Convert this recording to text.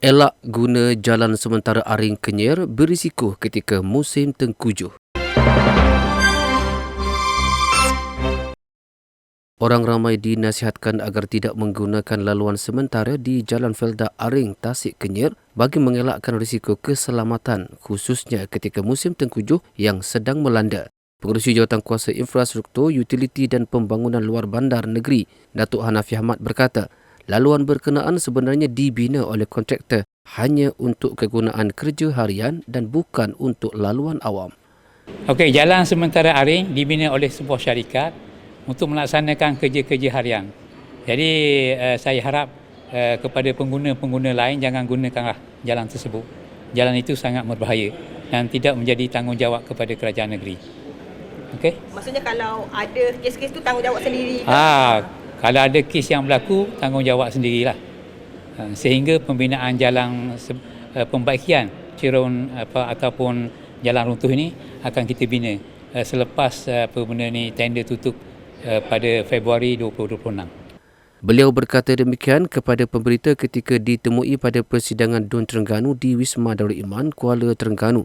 Elak guna jalan sementara aring kenyir berisiko ketika musim tengkujuh. Orang ramai dinasihatkan agar tidak menggunakan laluan sementara di Jalan Felda Aring, Tasik Kenyir bagi mengelakkan risiko keselamatan khususnya ketika musim tengkujuh yang sedang melanda. Pengurusi Jawatan Kuasa Infrastruktur, Utiliti dan Pembangunan Luar Bandar Negeri, Datuk Hanafi Ahmad berkata, laluan berkenaan sebenarnya dibina oleh kontraktor hanya untuk kegunaan kerja harian dan bukan untuk laluan awam. Okey, jalan sementara aring dibina oleh sebuah syarikat untuk melaksanakan kerja-kerja harian. Jadi uh, saya harap uh, kepada pengguna-pengguna lain jangan gunakanlah jalan tersebut. Jalan itu sangat berbahaya dan tidak menjadi tanggungjawab kepada kerajaan negeri. Okey? Maksudnya kalau ada kes-kes tu tanggungjawab sendiri? Ah, kalau ada kes yang berlaku tanggungjawab sendirilah. Uh, sehingga pembinaan jalan uh, pembaikian Cirun apa ataupun jalan runtuh ini akan kita bina uh, selepas uh, apa benda ni tender tutup Eh, pada Februari 2026. Beliau berkata demikian kepada pemberita ketika ditemui pada persidangan Dun Terengganu di Wisma Darul Iman, Kuala Terengganu